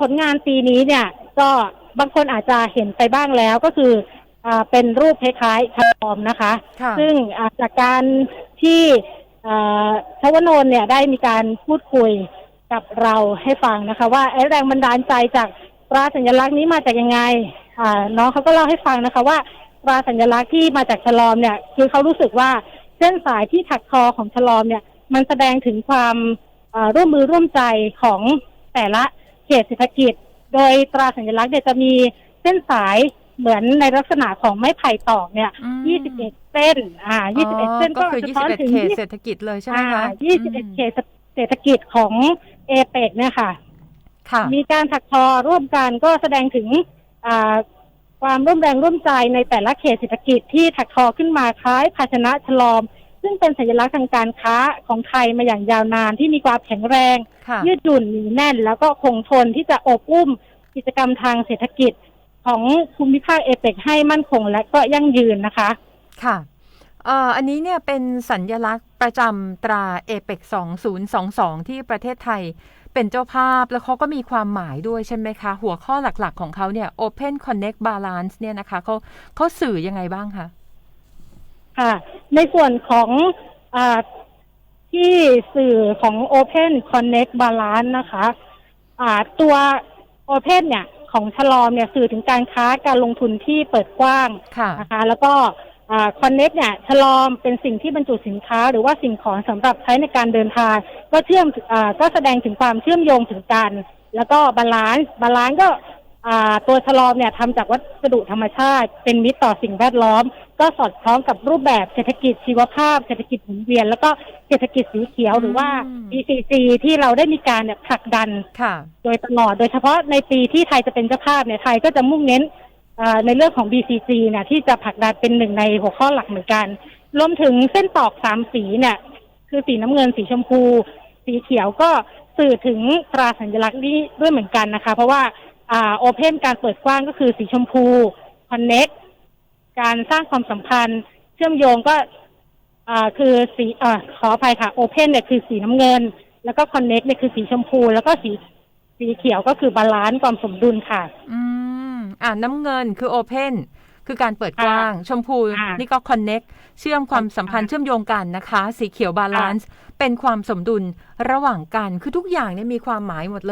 ผลงานปีนี้เนี่ยก็บางคนอาจจะเห็นไปบ้างแล้วก็คืออ่าเป็นรูปคล้ายๆฉลอมนะคะค่ะซึ่งอ่าจากการที่อ่าชวนนท์เนี่ยได้มีการพูดคุยกับเราให้ฟังนะคะ ว่าไอ้แรงบันดาลใจจากตราสัญลักษณ์นี้มาจากยังไงอ่าน้องเขาก็เล่าให้ฟังนะคะว่าตราสัญลักษณ์ที่มาจากฉลอมเนี่ย คือเขารู้สึกว่าเส้นสายที่ถักทอของฉลอมเนี่ย มันแสดงถึงความอ่าร่วมมือร่วมใจของแต่ละ เขตเศรษฐกิจ โดยตราสัญลักษณ์เนี่ยจะมีเส้นสายเหมือนในลักษณะของไม้ไผ่ตอกเนี่ยอืม21 เส้น อ่า 21 เส้นก็คือสะท้อน21ถึงเขตเศรษฐกิจเลยใช่ไหมอ่าคะ21 เขตเศรษฐกิจของเอเปกเนี่ยค่ะค่ะมีการถักทอร่วมกันก็แสดงถึงอ่าความร่วมแรงร่วมใจในแต่ละเขตเศรษฐกิจที่ถักทอขึ้นมาคล้ายภาชนะฉลอม ซึ่งเป็นสัญลักษณ์ทางการค้าของไทยมาอย่างยาวนานที่มีความแข็งแรงค่ะยืดหยุ่นหนีแน่น แล้วก็คงทนที่จะอบอุ้มกิจกรรมทางเศรษฐกิจของภูมิภาคเอเปกให้มั่นคงและก็ยั่งยืนนะคะ ค่ะเอ่ออันนี้เนี่ยเป็นสัญญลักษณ์ประจำตราเอเปก2022 ที่ประเทศไทยเป็นเจ้าภาพแล้วเขาก็มีความหมายด้วยใช่ไหมคะ หัวข้อหลักๆ ของเขาเนี่ย Open Connect Balance เนี่ยนะคะเขาเขาสื่อยังไงบ้างคะ ค่ะ ในส่วนของอาที่สื่อของ Open Connect Balance นะคะอ่าตัว Open เนี่ยของชะลอมเนี่ยสื่อถึงการค้าการลงทุนที่เปิดกว้างค่ะนะคะ แล้วก็คอนเน็กเนี่ยชะลอมเป็นสิ่งที่บรรจุสินค้า หรือว่าสิ่งของสำหรับใช้ในการเดินทาง ก็เชื่อมอ่าก็แสดงถึงความเชื่อมโยงถึงกัน แล้วก็บาลานซ์บาลานซ์ก็อ่า ตัวชะลอมเนี่ยทำจากวัสดุธรรมชาติ เป็นมิตรต่อสิ่งแวดล้อม ก็สอดคล้องกับรูปแบบเศรษฐกิจชีวภาพ เศรษฐกิจหมุนเวียน แล้วก็เศรษฐกิจสีเขียวหรือว่าอืม BCC ที่เราได้มีการเนี่ยผลักดันค่ะโดยตลอดโดยเฉพาะในปีที่ไทยจะเป็นเจ้าภาพเนี่ยไทยก็จะมุ่งเน้นเอ่อในเรื่องของ BCG เนี่ยที่จะผลักดันเป็นหนึ่งในหัวข้อหลักเหมือนกัน รวมถึงเส้นตอกสามสีเนี่ย คือสีน้ำเงินสีชมพู สีเขียวก็สื่อถึงตราสัญลักษณ์นี้ด้วยเหมือนกันนะคะ เพราะว่า อ่าโอเพนการเปิดกว้างก็คือสีชมพูคอนเน็กการสร้างความสัมพันธ์ เชื่อมโยงก็อ่าคือสีอ่าขออภัยค่ะโอเพนเนี่ยคือสีน้ำเงิน แล้วก็คอนเน็กเนี่ยคือสีชมพู แล้วก็สีสีเขียวก็คือบาลานซ์ความสมดุลค่ะ อืมอ่าน้ำเงินคือ Open คือการเปิดกว้าง ชมพูอ่านี่นี่ก็ Connect เชื่อมความสัมพันธ์อ่าเชื่อมโยงกันนะคะ สีเขียว Balance เป็นความสมดุลระหว่างกันคือทุกอย่างเนี่ยมีความหมายหมดเลย